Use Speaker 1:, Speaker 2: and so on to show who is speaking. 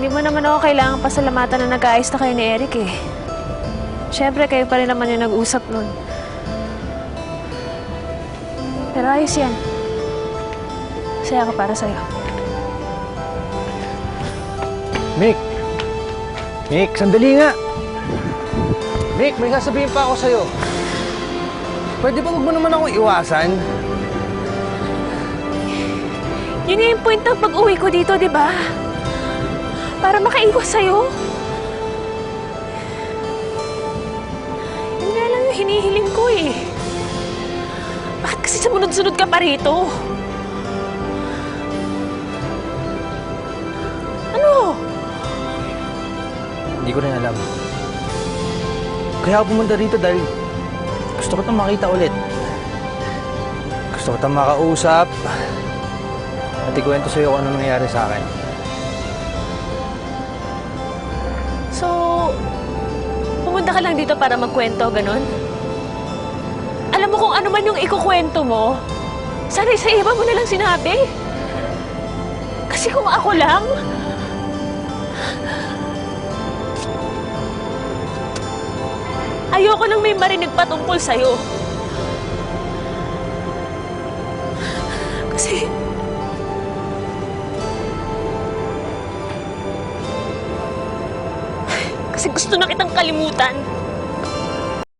Speaker 1: Hindi mo naman ako kailangan pasalamatan na nag-aayos na kayo ni Eric eh. Siyempre, kayo pa rin naman yung nag-usap nun. Pero ayos yan. Masaya ka para sa'yo.
Speaker 2: Mick! Mick, sandali nga! Mick, may sasabihin pa ako sa'yo. Pwede ba huwag mo naman akong iwasan?
Speaker 1: Yun yung point ng pag-uwi ko dito, di ba? Para makaiwas sa'yo. Yun nga lang yung hinihiling ko eh. Bakit kasi sumunod-sunod ka pa rito? Ano?
Speaker 2: Hindi ko rin alam. Kaya ako pumunta rito dahil gusto ko itong makita ulit. Gusto ko itong makausap at ikwento sa'yo kung ano nangyayari sa akin.
Speaker 1: Pumunta ka lang dito para magkwento, ganon? Alam mo kung ano man yung ikukwento mo, sana sa iba mo na lang sinabi. Kasi kung ako lang, ayoko nang may marinig patungkol sa'yo. Kasi, kasi gusto na kitang kalimutan.